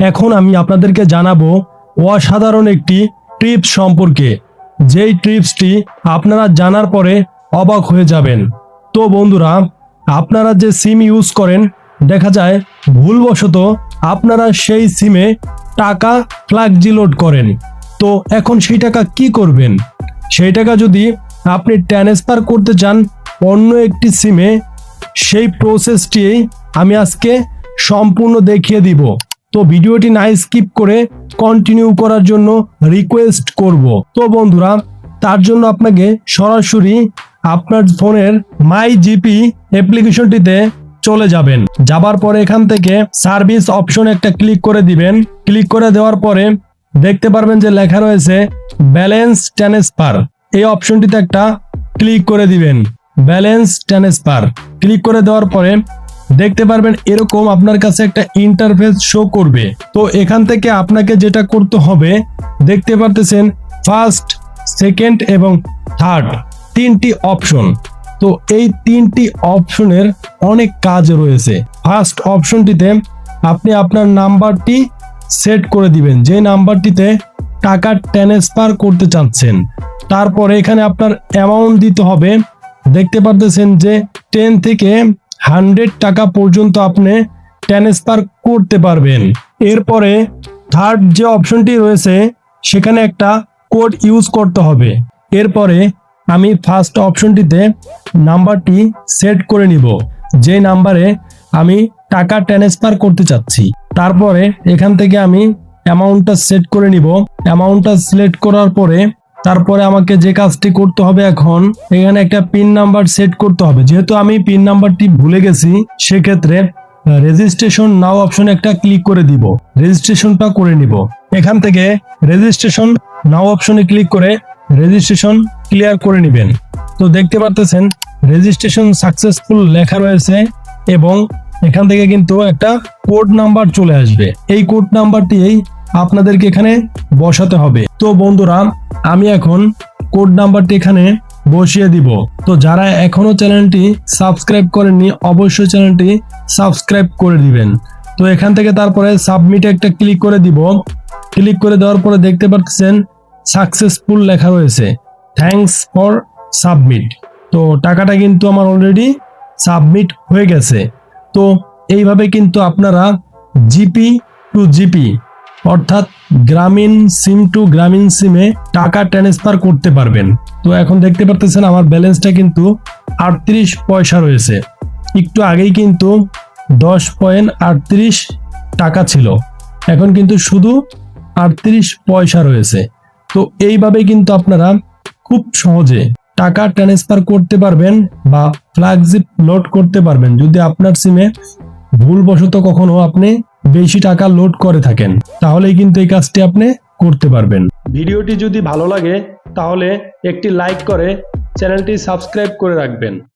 এখন আমি আপনাদেরকে জানাব অসাধারণ একটি ট্রিপস সম্পর্কে। যেই ট্রিপসটি আপনারা জানার পরে অবাক হয়ে যাবেন। তো বন্ধুরা, আপনারা যে সিম ইউজ করেন, দেখা যায় ভুলবশত আপনারা সেই সিমে টাকা ফ্ল্যাগজি লোড করেন। তো এখন সেই টাকা কি করবেন? সেই টাকা যদি আপনি ট্রান্সফার করতে চান অন্য একটি সিমে, সেই প্রসেসটি আমি আজকে সম্পূর্ণ দেখিয়ে দিব। তো ভিডিওটি না স্কিপ করে কন্টিনিউ করার জন্য রিকোয়েস্ট করব। তো বন্ধুরা, তার জন্য আপনাকে সরাসরি আপনার ফোনের মাই জিপি অ্যাপ্লিকেশনটিতে চলে যাবেন। যাবার পরে এখান থেকে সার্ভিস অপশন একটা ক্লিক করে দিবেন। ক্লিক করে দেওয়ার পরে দেখতে পারবেন যে লেখা রয়েছে ব্যালেন্স ট্রান্সফার এই অপশনটিতে একটা ক্লিক করে দিবেন। ব্যালেন্স ট্রান্সফার ক্লিক করে দেওয়ার পরে দেখতে পারবেন এরকম আপনার কাছে একটা ইন্টারফেস শো করবে। তো এখান থেকে আপনাকে যেটা করতে হবে, দেখতে পারতেছেন ফার্স্ট সেকেন্ড এবং থার্ড তিনটি অপশন তো এই তিনটি অপশনের অনেক কাজ রয়েছে। ফার্স্ট অপশনটিতে আপনি আপনার নাম্বারটি সেট করে দিবেন। যে নাম্বারটিতে টাকা ট্রান্সফার করতে চাচ্ছেন, তারপরে এখানে আপনার অ্যামাউন্ট দিতে হবে। দেখতে পারতেছেন যে টেন থেকে হান্ড্রেড টাকা পর্যন্ত আপনি ট্রান্সফার করতে পারবেন। এরপরে থার্ড যে অপশনটি রয়েছে, সেখানে একটা কোড ইউজ করতে হবে। এরপরে আমি ফার্স্ট অপশনটিতে নাম্বারটি সেট করে নিব। যে নাম্বারে আমি টাকা ট্রান্সফার করতে চাচ্ছি। তারপরে এখান থেকে আমি অ্যামাউন্টটা সেট করে নিব। অ্যামাউন্টটা সিলেক্ট করার পরে তারপরে আমাকে যে কাজটি করতে হবে এখন, এখানে একটা পিন নাম্বার সেট করতে হবে। যেহেতু আমি পিন নাম্বারটি ভুলে গেছি, সেক্ষেত্রে রেজিস্ট্রেশন নাও অপশনে একটা ক্লিক করে দিব। রেজিস্ট্রেশনটা করে নিব। এখান থেকে রেজিস্ট্রেশন নাও অপশনে ক্লিক করে রেজিস্ট্রেশন ক্লিয়ার করে নেবেন। তো দেখতে পারতেছেন রেজিস্ট্রেশন সাকসেসফুল লেখা রয়েছে এবং এখান থেকে কিন্তু একটা কোড নাম্বার চলে আসবে। এই কোড নাম্বারটি আপনাদেরকে এখানে বসাতে হবে। তো বন্ধুরা আমি এখন কোড নাম্বারটি এখানে বসিয়ে দিব। তো যারা এখনও চ্যানেলটি সাবস্ক্রাইব করেননি, অবশ্যই চ্যানেলটি সাবস্ক্রাইব করে দিবেন। তো এখান থেকে তারপরে সাবমিট একটা ক্লিক করে দিব। ক্লিক করে দেওয়ার পরে দেখতে পাচ্ছেন সাকসেসফুল লেখা রয়েছে। থ্যাঙ্কস ফর সাবমিট তো টাকাটা কিন্তু আমার অলরেডি সাবমিট হয়ে গেছে। তো এইভাবে কিন্তু আপনারা জিপি টু জিপি অর্থাৎ গ্রামীণ সিম টু গ্রামীণ সিমে টাকা ট্রান্সফার করতে পারবেন। তো এখন দেখতে পারতেছেন আমার ব্যালেন্সটা কিন্তু আটত্রিশ পয়সা রয়েছে। একটু আগেই কিন্তু দশ পয়েন্ট আটত্রিশ টাকা ছিল। এখন কিন্তু শুধু আটত্রিশ পয়সা রয়েছে। তো এইভাবে কিন্তু আপনারা খুব সহজে টাকা ট্রান্সফার করতে পারবেন বা ফ্ল্যাগজিপ লোড করতে পারবেন। যদি আপনার সিমে ভুলবশত কখনো আপনি বেশি টাকা লোড করে থাকেন, তাহলেই কিন্তু এই কাজটি আপনি করতে পারবেন। ভিডিওটি যদি ভালো লাগে, তাহলে একটি লাইক করে চ্যানেলটি সাবস্ক্রাইব করে রাখবেন।